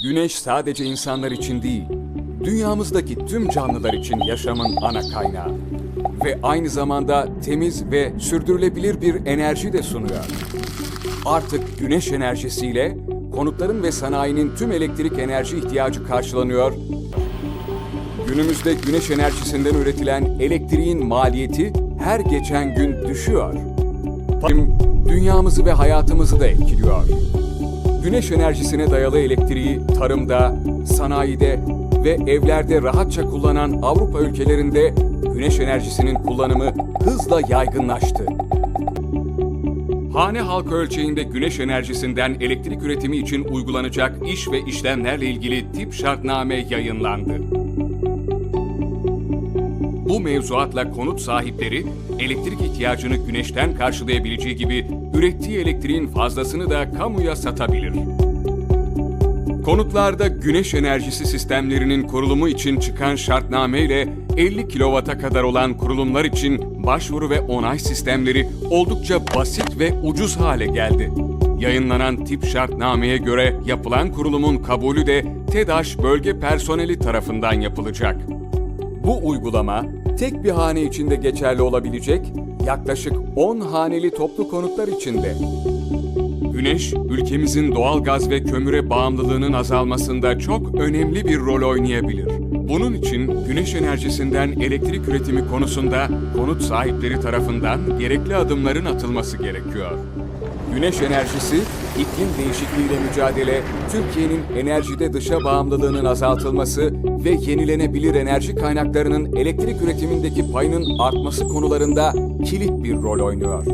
Güneş sadece insanlar için değil, dünyamızdaki tüm canlılar için yaşamın ana kaynağı. Ve aynı zamanda temiz ve sürdürülebilir bir enerji de sunuyor. Artık güneş enerjisiyle konutların ve sanayinin tüm elektrik enerji ihtiyacı karşılanıyor. Günümüzde güneş enerjisinden üretilen elektriğin maliyeti her geçen gün düşüyor. Dünyamızı ve hayatımızı da etkiliyor. Güneş enerjisine dayalı elektriği tarımda, sanayide ve evlerde rahatça kullanan Avrupa ülkelerinde güneş enerjisinin kullanımı hızla yaygınlaştı. Hane halkı ölçeğinde güneş enerjisinden elektrik üretimi için uygulanacak iş ve işlemlerle ilgili tip şartname yayınlandı. Bu mevzuatla konut sahipleri elektrik ihtiyacını güneşten karşılayabileceği gibi ürettiği elektriğin fazlasını da kamuya satabilir. Konutlarda güneş enerjisi sistemlerinin kurulumu için çıkan şartname ile 50 kW'a kadar olan kurulumlar için başvuru ve onay sistemleri oldukça basit ve ucuz hale geldi. Yayınlanan tip şartnameye göre yapılan kurulumun kabulü de TEDAŞ bölge personeli tarafından yapılacak. Bu uygulama tek bir hane içinde geçerli olabilecek yaklaşık 10 haneli toplu konutlar içinde. Güneş, ülkemizin doğal gaz ve kömüre bağımlılığının azalmasında çok önemli bir rol oynayabilir. Bunun için güneş enerjisinden elektrik üretimi konusunda konut sahipleri tarafından gerekli adımların atılması gerekiyor. Güneş enerjisi, iklim değişikliğiyle mücadele, Türkiye'nin enerjide dışa bağımlılığının azaltılması ve yenilenebilir enerji kaynaklarının elektrik üretimindeki payının artması konularında kilit bir rol oynuyor.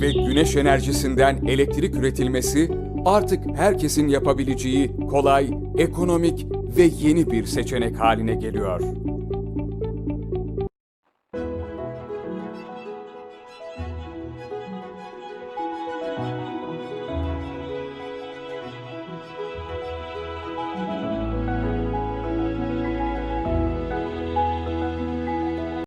Ve güneş enerjisinden elektrik üretilmesi artık herkesin yapabileceği kolay, ekonomik ve yeni bir seçenek haline geliyor.